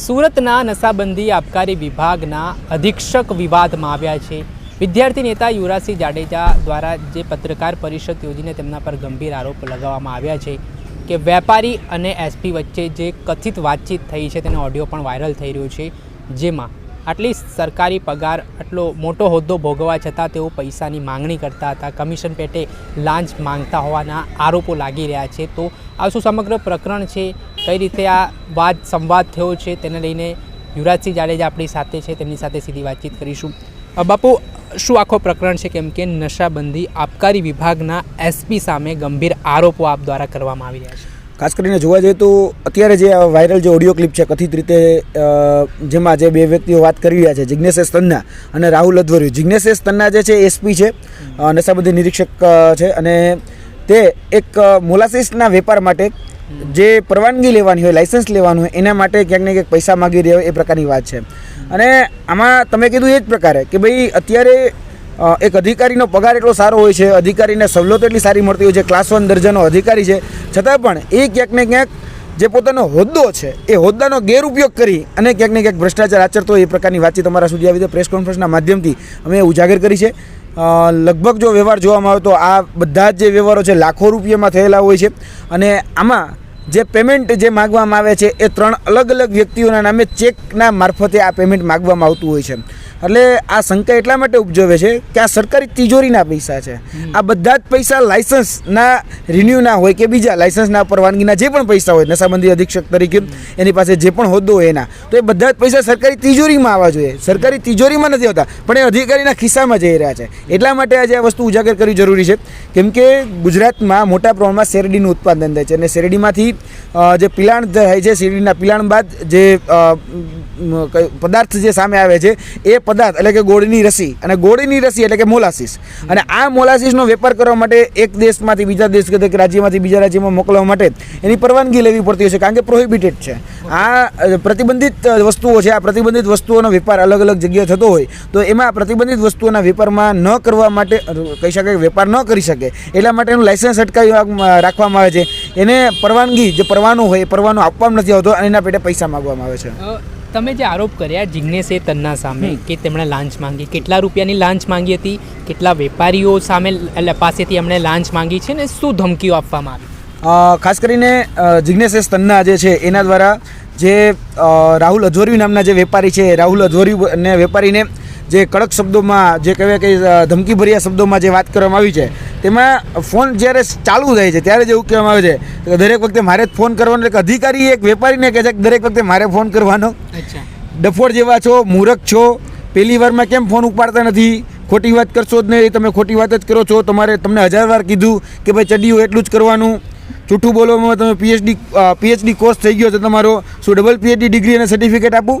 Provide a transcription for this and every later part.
સુરતના નશાબંધી આબકારી વિભાગના અધિક્ષક વિવાદમાં આવ્યા છે. વિદ્યાર્થી નેતા યુવરાજસિંહ જાડેજા દ્વારા જે પત્રકાર પરિષદ યોજીને તેમના પર ગંભીર આરોપ લગાવવામાં આવ્યા છે કે વેપારી અને એસપી વચ્ચે જે કથિત વાતચીત થઈ છે, તેનો ઓડિયો પણ વાયરલ થઈ રહ્યો છે, જેમાં આટલી સરકારી પગાર, આટલો મોટો હોદ્દો ભોગવવા છતાં તેઓ પૈસાની માંગણી કરતા હતા. કમિશન પેટે લાંચ માંગતા હોવાના આરોપો લાગી રહ્યા છે. તો આ શું સમગ્ર પ્રકરણ છે, કઈ રીતે આ વાદ સંવાદ થયો છે તેને લઈને યુવરાજસિંહ જાડેજા આપણી સાથે છે. તેમની સાથે સીધી વાતચીત કરીશું. બાપુ, શું આખો પ્રકરણ છે કેમ કે નશાબંધી આબકારી વિભાગના એસપી સામે ગંભીર આરોપો આપ દ્વારા કરવામાં આવી રહ્યા છે? ખાસ કરીને જોવા જઈએ તો અત્યારે જે વાયરલ જે ઓડિયો ક્લિપ છે, કથિત રીતે જેમાં જે બે વ્યક્તિઓ વાત કરી રહ્યા છે જિજ્ઞેશેશ તન્ના અને રાહુલ અધ્વર્યુ. એસ તન્ના જે છે એસપી છે નશાબંધી નિરીક્ષક છે અને તે એક મોલાસિસના વેપાર માટે જે પરવાનગી લેવાની હોય લાઇસન્સ લેવાનું હોય, એના માટે ક્યાંક ને ક્યાંક પૈસા માગી રહ્યો એ પ્રકારની વાત છે. અને આમાં તમે કીધું એ જ પ્રકારે કે ભાઈ, અત્યારે એક અધિકારીનો પગાર એટલો સારો હોય છે, અધિકારીને સવલતો એટલી સારી મળતી હોય છે ક્લાસ વન દર્જાનો અધિકારી છે. છતાં પણ એ ક્યાંક ને ક્યાંક જે પોતાનો હોદ્દો છે, એ હોદ્દાનો ગેરઉપયોગ કરી અને ક્યાંક ને ક્યાંક ભ્રષ્ટાચાર આચરતો એ પ્રકારની વાતચીત અમારા સુધી આવી પ્રેસ કોન્ફરન્સના માધ્યમથી અમે ઉજાગર કરી છે. લગભગ જો વ્યવહાર જોવામાં આવે તો આ બધા જ જે વ્યવહારો છે, લાખો રૂપિયામાં થયેલા હોય છે. અને આમાં જે પેમેન્ટ જે માગવામાં આવે છે એ ત્રણ અલગ અલગ વ્યક્તિઓના નામે ચેકના મારફતે આ પેમેન્ટ માગવામાં આવતું હોય છે. એટલે આ શંકા એટલા માટે ઉપજવે છે કે આ સરકારી તિજોરીના પૈસા છે. આ બધા જ પૈસા લાયસન્સના રિન્યૂના હોય કે બીજા લાયસન્સના પરવાનગીના જે પણ પૈસા હોય નશાબંધી અધિક્ષક તરીકે એની પાસે જે પણ હોદ્દો હોય એના તો એ બધા જ પૈસા સરકારી તિજોરીમાં આવવા જોઈએ. સરકારી તિજોરીમાં નથી આવતા પણ એ અધિકારીના ખિસ્સામાં જઈ રહ્યા છે. એટલા માટે આજે આ વસ્તુ ઉજાગર કરવી જરૂરી છે. કેમ કે ગુજરાતમાં મોટા પ્રમાણમાં શેરડીનું ઉત્પાદન થાય છે અને શેરડીમાંથી જે પિલાણ થાય છે શેરડીના પિલાણ બાદ જે પદાર્થ જે સામે આવે છે, એ પદાર્થ એટલે કે ગોળની રસી અને ગોળની રસી એટલે કે મોલાસીસ અને આ મોલાસીસનો વેપાર કરવા માટે એક દેશમાંથી બીજા દેશ કે રાજ્યમાંથી બીજા રાજ્યમાં મોકલવા માટે એની પરવાનગી લેવી પડતી હોય છે, કારણ કે પ્રોહિબિટેડ છે. આ પ્રતિબંધિત વસ્તુઓ છે, આ પ્રતિબંધિત વસ્તુઓનો વેપાર અલગ અલગ જગ્યાએ થતો હોય, તો એમાં પ્રતિબંધિત વસ્તુઓના વેપારમાં ન કરવા માટે કહી શકાય વેપાર ન કરી શકે. એટલા માટે એનું લાઇસન્સ અટકાવી રાખવામાં આવે છે. એને પરવાનગી જે પરવાનો હોય એ પરવાનો આપવામાં નથી આવતો અને એના પેટે પૈસા માગવામાં આવે છે. તમે જે આરોપ કર્યા જિજ્ઞેશે તન્ના સામે કે તેમણે લાંચ માંગી કેટલા રૂપિયાની લાંચ માંગી હતી કેટલા વેપારીઓ સામે એટલે પાસેથી એમણે લાંચ માંગી છે ને શું ધમકીઓ આપવામાં આવી? ખાસ કરીને જિજ્ઞેશ તન્ના જે છે એના દ્વારા જે રાહુલ અધ્વર્યુ નામના જે વેપારી છે રાહુલ અધ્વર્યુ અને વેપારીને જે કડક શબ્દોમાં જે કહેવાય કે ધમકીભર્યા શબ્દોમાં જે વાત કરવામાં આવી છે તેમાં ફોન જ્યારે ચાલુ થાય છે ત્યારે જ એવું કહેવામાં આવે છે કે દરેક વખતે મારે જ ફોન કરવાનો એક અધિકારી એક વેપારીને કહે છે કે દરેક વખતે મારે ફોન કરવાનો. ડફોડ જેવા છો મૂરખ છો પહેલી વારમાં કેમ ફોન ઉપાડતા નથી? ખોટી વાત કરશો જ નહીં તમે ખોટી વાત જ કરો છો. તમારે તમને હજાર વાર કીધું કે ભાઈ ચડીઓ એટલું જ કરવાનું. જૂઠું બોલવામાં તમે પીએચડી પીએચડી કોર્સ થઈ ગયો છે તમારો. શું ડબલ પીએચડી ડિગ્રી અને સર્ટિફિકેટ આપું?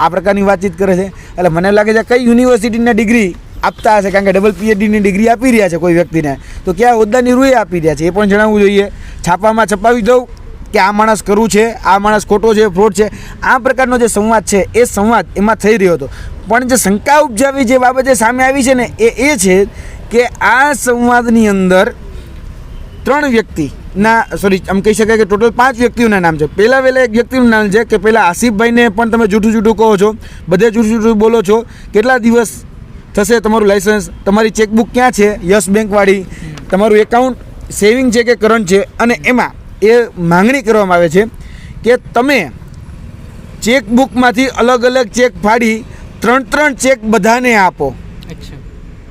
આ પ્રકારની વાતચીત કરે છે. એટલે મને લાગે છે કઈ યુનિવર્સિટીના ડિગ્રી આપતા હશે કારણ કે ડબલ પીએચડીની ડિગ્રી આપી રહ્યા છે કોઈ વ્યક્તિને. તો ક્યાં હોદ્દાની રૂએ આપી રહ્યા છે? એ પણ જણાવવું જોઈએ. છાપામાં છપાવી દઉં કે આ માણસ કરું છે, આ માણસ ખોટો છે ફ્રોડ છે. આ પ્રકારનો જે સંવાદ છે, એ સંવાદ એમાં થઈ રહ્યો હતો. પણ જે શંકા ઉપજાવી જે બાબતે સામે આવી છે ને, એ એ છે કે આ સંવાદની અંદર ત્રણ વ્યક્તિના સોરી આમ કહી શકાય કે ટોટલ પાંચ વ્યક્તિઓના નામ છે. પહેલાં વહેલા એક વ્યક્તિનું નામ છે કે પહેલાં આસિફભાઈને પણ તમે જૂઠું જૂઠું કહો છો, બધે જૂઠું જૂઠું બોલો છો. કેટલા દિવસ થશે તમારું લાઇસન્સ તમારી ચેકબુક ક્યાં છે? યસ બેંકવાળી. તમારું એકાઉન્ટ સેવિંગ છે કે કરંટ છે? અને એમાં એ માંગણી કરવામાં આવે છે કે તમે ચેકબુકમાંથી અલગ અલગ ચેક ફાડી ત્રણ ત્રણ ચેક બધાને આપો.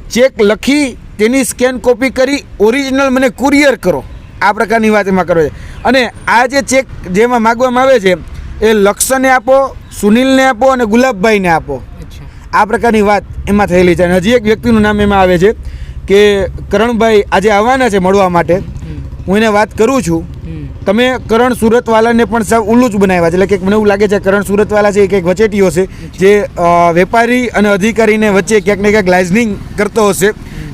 ચેક લખી તેની સ્કેન કોપી કરી ઓરિજિનલ મને કુરિયર કરો. આ પ્રકારની વાત એમાં કરો છે. અને આ જે ચેક જેમાં માગવામાં આવે છે એ લક્ષને આપો સુનિલને આપો અને ગુલાબભાઈને આપો. આ પ્રકારની વાત એમાં થયેલી છે. અને હજી એક વ્યક્તિનું નામ એમાં આવે છે કે કરણભાઈ આજે આવવાના છે મળવા માટે. હું એને વાત કરું છું. તમે કરણ સુરતવાલાને પણ સાવ ઉલ્લું જ બનાવ્યા છે. એટલે કે મને એવું લાગે છે કરણ સુરતવાલા છે એ કંઈક વચેટીઓ છે જે વેપારી અને અધિકારીને વચ્ચે ક્યાંક ને ક્યાંક લાઇઝનિંગ કરતો હશે.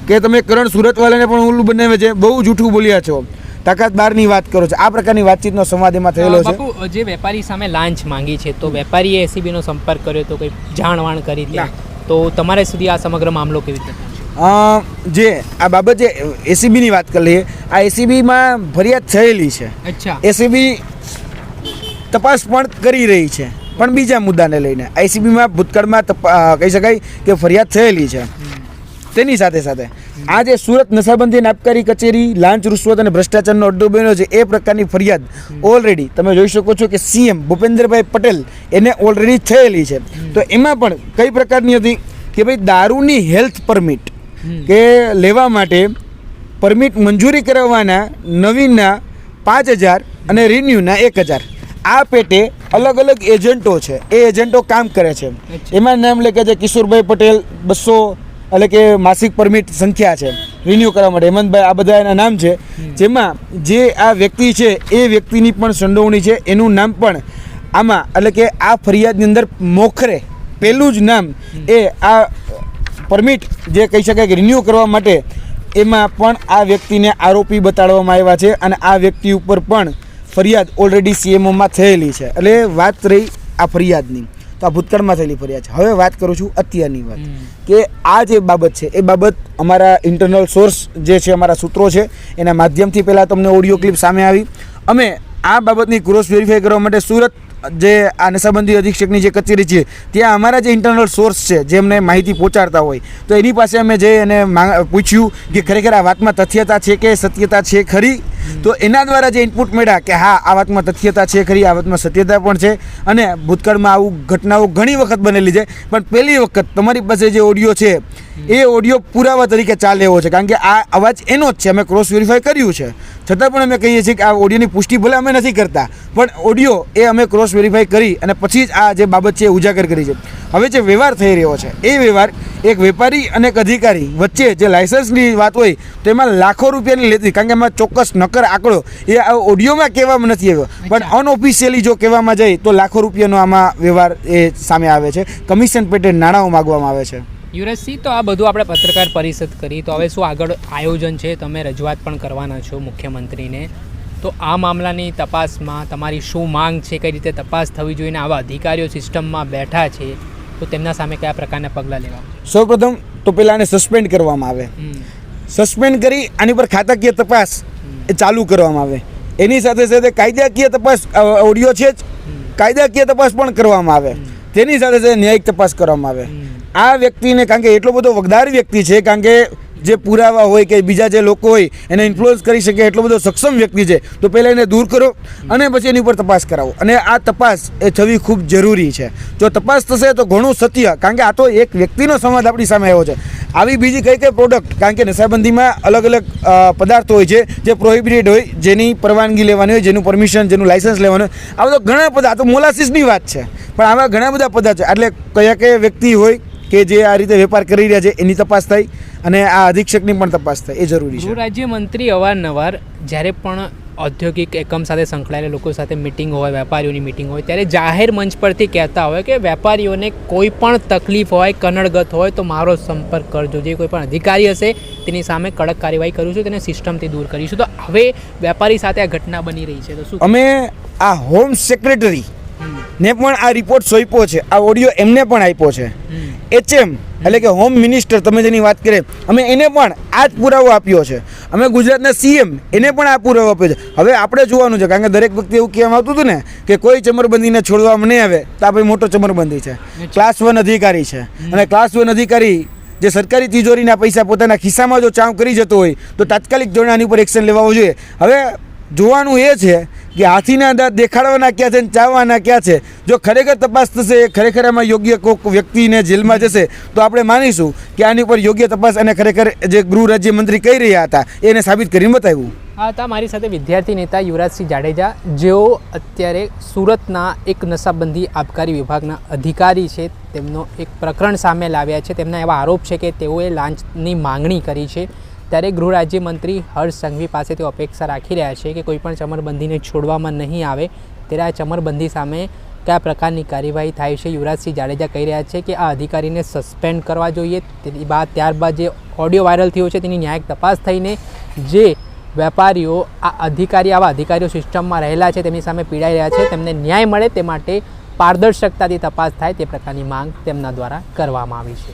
કે તમે કરણ સુરતવાલાને પણ ઉલ્લું બનાવે છે. બહુ જૂઠું બોલ્યા છો. તાકાત બારની વાત કરો છો. આ પ્રકારની વાતચીતનો સંવાદ એમાં થયેલો છે. જે વેપારી સામે લાંચ માંગી છે તો વેપારીએ એસીબીનો સંપર્ક કર્યો તો કંઈ જાણવાણ કરી. ત્યાં તો તમારે સુધી આ સમગ્ર મામલો કેવી રીતે જે આ બાબત જે એસીબીની વાત કરી લઈએ આ એસીબીમાં ફરિયાદ થયેલી છે. અચ્છા. એસીબી તપાસ પણ કરી રહી છે પણ બીજા મુદ્દાને લઈને. આઈસીબીમાં ભૂતકાળમાં કહી શકાય કે ફરિયાદ થયેલી છે. તેની સાથે સાથે આ જે સુરત નશાબંધી અને આબકારી કચેરી લાંચ રૂશ્વત અને ભ્રષ્ટાચારનો અડ્ડો બન્યો છે એ પ્રકારની ફરિયાદ ઓલરેડી તમે જોઈ શકો છો કે સીએમ ભૂપેન્દ્રભાઈ પટેલ એને ઓલરેડી થયેલી છે. તો એમાં પણ કઈ પ્રકારની હતી કે ભાઈ દારૂની હેલ્થ પરમિટ કે લેવા માટે પરમિટ મંજૂરી કરાવવાના નવીનના પાંચ હજાર અને રિન્યુના એક હજાર. આ પેટે અલગ અલગ એજન્ટો છે. એ એજન્ટો કામ કરે છે. એમાં નામ લખે છે કિશોરભાઈ પટેલ બસો એટલે કે માસિક પરમિટ સંખ્યા છે રિન્યૂ કરવા માટે. હેમંતભાઈ, આ બધા એના નામ છે. જેમાં જે આ વ્યક્તિ છે, એ વ્યક્તિની પણ સંડોવણી છે. એનું નામ પણ આમાં, એટલે કે આ ફરિયાદની અંદર મોખરે, પહેલું જ નામ એ આ પરમિટ જે કહી શકાય કે રિન્યૂ કરવા માટે, એમાં પણ આ વ્યક્તિને આરોપી બતાડવામાં આવ્યા છે અને આ વ્યક્તિ ઉપર પણ ફરિયાદ ઓલરેડી સીએમઓમાં થયેલી છે. એટલે વાત રહી આ ફરિયાદની. તો આ ભૂતકાળમાં થયેલી ફરિયાદ છે. હવે વાત કરું છું અત્યારની વાત. કે આ જે બાબત છે એ બાબત અમારા ઇન્ટરનલ સોર્સ જે છે અમારા સૂત્રો છે એના માધ્યમથી પહેલાં તમને ઓડિયો ક્લિપ સામે આવી. અમે આ બાબતની ક્રોસ વેરીફાઈ કરવા માટે સુરત જે આ નશાબંધી અધિક્ષકની જે કચેરી છે ત્યાં અમારા જે ઇન્ટરનલ સોર્સ છે જે અમને માહિતી પહોંચાડતા હોય તો એની પાસે અમે જઈ અને પૂછ્યું કે ખરેખર આ વાતમાં તથ્યતા છે કે સત્યતા છે ખરી? તો એના દ્વારા જે ઇનપુટ મળ્યા કે હા, આ વાતમાં તથ્યતા છે ખરી, આ વાતમાં સત્યતા પણ છે અને ભૂતકાળમાં આવું ઘટનાઓ ઘણી વખત બનેલી છે. પણ પહેલી વખત તમારી પાસે જે ઓડિયો છે એ ઓડિયો પુરાવા તરીકે ચાલે એવો છે. કારણ કે આ અવાજ એનો જ છે. અમે ક્રોસ વેરીફાઈ કર્યું છે. છતાં પણ અમે કહીએ છીએ કે આ ઓડિયોની પુષ્ટિ ભલે અમે નથી કરતા પણ ઓડિયો એ અમે ક્રોસ વેરીફાઈ કરી અને પછી જ આ જે બાબત છે એ ઉજાગર કરી છે. હવે જે વ્યવહાર થઈ રહ્યો છે એ વ્યવહાર એક વેપારી અને એક અધિકારી વચ્ચે જે લાયસન્સની વાત હોય તો એમાં લાખો રૂપિયાની લેતી કારણ કે એમાં ચોક્કસ નકર આંકડો એ આ ઓડિયોમાં કહેવામાં નથી આવ્યો. પણ અનઓફિશિયલી જો કહેવામાં જાય તો લાખો રૂપિયાનો આમાં વ્યવહાર એ સામે આવે છે. કમિશન પેટે નાણાંઓ માગવામાં આવે છે. યુવરાજસિંહ તો આ બધું આપણે પત્રકાર પરિષદ કરી. તો હવે શું આગળ આયોજન છે? તમે રજૂઆત પણ કરવાના છો મુખ્યમંત્રીને. તો આ મામલાની તપાસમાં તમારી શું માંગ છે? કઈ રીતે તપાસ થવી જોઈએ? આવા અધિકારીઓ સિસ્ટમમાં બેઠા છે તો તેમના સામે કયા પ્રકારના પગલાં લેવા? સૌપ્રથમ તો પહેલાંને સસ્પેન્ડ કરવામાં આવે. સસ્પેન્ડ કરી આની પર ખાતાકીય તપાસ એ ચાલુ કરવામાં આવે. એની સાથે સાથે કાયદાકીય તપાસ ઓડિયો છે જ. કાયદાકીય તપાસ પણ કરવામાં આવે. તેની સાથે સાથે ન્યાયિક તપાસ કરવામાં આવે. આ વ્યક્તિને કારણ કે એટલો બધો વગદાર વ્યક્તિ છે, કારણ કે જે પુરાવા હોય કે બીજા જે લોકો હોય, એને ઇન્ફ્લુઅન્સ કરી શકે એટલો બધો સક્ષમ વ્યક્તિ છે, તો પહેલાં એને દૂર કરો અને પછી એની ઉપર તપાસ કરાવો. અને આ તપાસ એ થવી ખૂબ જરૂરી છે. જો તપાસ થશે તો ઘણું સત્ય, કારણ કે આ તો એક વ્યક્તિનો સંવાદ આપણી સામે આવ્યો છે. આવી બીજી કઈ કઈ પ્રોડક્ટ કારણ કે નશાબંધીમાં અલગ અલગ પદાર્થો હોય છે, જે પ્રોહિબિટેડ હોય, જેની પરવાનગી લેવાની હોય, જેનું પરમિશન જેનું લાઇસન્સ લેવાનું આ બધો ઘણા બધા, આ તો મોલાસીસની વાત છે. પણ આવા ઘણા બધા પદાર્થ છે. એટલે કયા કયા વ્યક્તિ હોય કે જે આ રીતે વેપાર કરી રહ્યા છે એની તપાસ થાય અને આ અધિક્ષકની પણ તપાસ થાય એ જરૂરી છે. છે રાજ્યમંત્રી અવારનવાર જ્યારે પણ ઔદ્યોગિક એકમ સાથે સંકળાયેલા લોકો સાથે મિટિંગ હોય વેપારીઓની મિટિંગ હોય ત્યારે જાહેર મંચ પરથી કહેતા હોય કે વેપારીઓને કોઈ પણ તકલીફ હોય કનડગત હોય તો મારો સંપર્ક કરજો. જે કોઈ પણ અધિકારી હશે તેની સામે કડક કાર્યવાહી કરું છું તેને સિસ્ટમથી દૂર કરીશું. તો હવે વેપારી સાથે આ ઘટના બની રહી છે. તો શું અમે આ હોમ. સેક્રેટરી ને પણ આ રિપોર્ટ સોંપ્યો છે. આ ઓડિયો એમને પણ આપ્યો છે. એચએમ એટલે કે હોમ મિનિસ્ટર તમે જેની વાત કરીએ અમે એને પણ આ જ પુરાવો આપ્યો છે. અમે ગુજરાતના સીએમ એને પણ આ પુરાવો આપ્યો છે. હવે આપણે જોવાનું છે કારણ કે દરેક વ્યક્તિ એવું કહેવામાં આવતું હતું ને કે કોઈ ચમરબંધીને છોડવામાં નહીં આવે તો આપણે ભાઈ મોટો ચમરબંધી છે. ક્લાસ વન અધિકારી છે. અને ક્લાસ વન અધિકારી જે સરકારી તિજોરીના પૈસા પોતાના ખિસ્સામાં જો ચાવ કરી જતો હોય તો તાત્કાલિક ધોરણે આની ઉપર એક્શન લેવા જોઈએ. હવે જોવાનું એ છે કે હાથીના દાંત દેખાડવાના ક્યાં છે ને ચાવવાના ક્યાં છે? જો ખરેખર તપાસ થશે ખરેખર એમાં યોગ્ય કોઈક વ્યક્તિને જેલમાં જશે, તો આપણે માનીશું કે આની ઉપર યોગ્ય તપાસ અને ખરેખર જે ગૃહ રાજ્યમંત્રી કહી રહ્યા હતા, એને સાબિત કરીને બતાવ્યું. આ હતા મારી સાથે વિદ્યાર્થી નેતા યુવરાજસિંહ જાડેજા, જેઓ અત્યારે સુરતના એક નશાબંધી આબકારી વિભાગના અધિકારી છે, તેમનો એક પ્રકરણ સામે લાવ્યા છે. તેમના એવા આરોપ છે કે તેઓએ લાંચની માંગણી કરી છે. ત્યારે ગૃહ રાજ્યમંત્રી હર્ષ સંઘવી પાસેથી અપેક્ષા રાખી રહ્યા છે કે કોઈ પણ ચમરબંધીને છોડવામાં નહીં આવે ત્યારે આ ચમરબંધી સામે કયા પ્રકારની કાર્યવાહી થાય છે? યુવરાજસિંહ જાડેજા કહી રહ્યા છે કે આ અધિકારીને સસ્પેન્ડ કરવા જોઈએ. તેની બાદ ત્યારબાદ જે ઓડિયો વાયરલ થયો છે તેની ન્યાયિક તપાસ થઈને જે વેપારીઓ, આ અધિકારી, આવા અધિકારીઓ સિસ્ટમમાં રહેલા છે તેમની સામે પીડાઈ રહ્યા છે, તેમને ન્યાય મળે તે માટે પારદર્શકતાથી તપાસ થાય તે પ્રકારની માંગ તેમના દ્વારા કરવામાં આવી છે.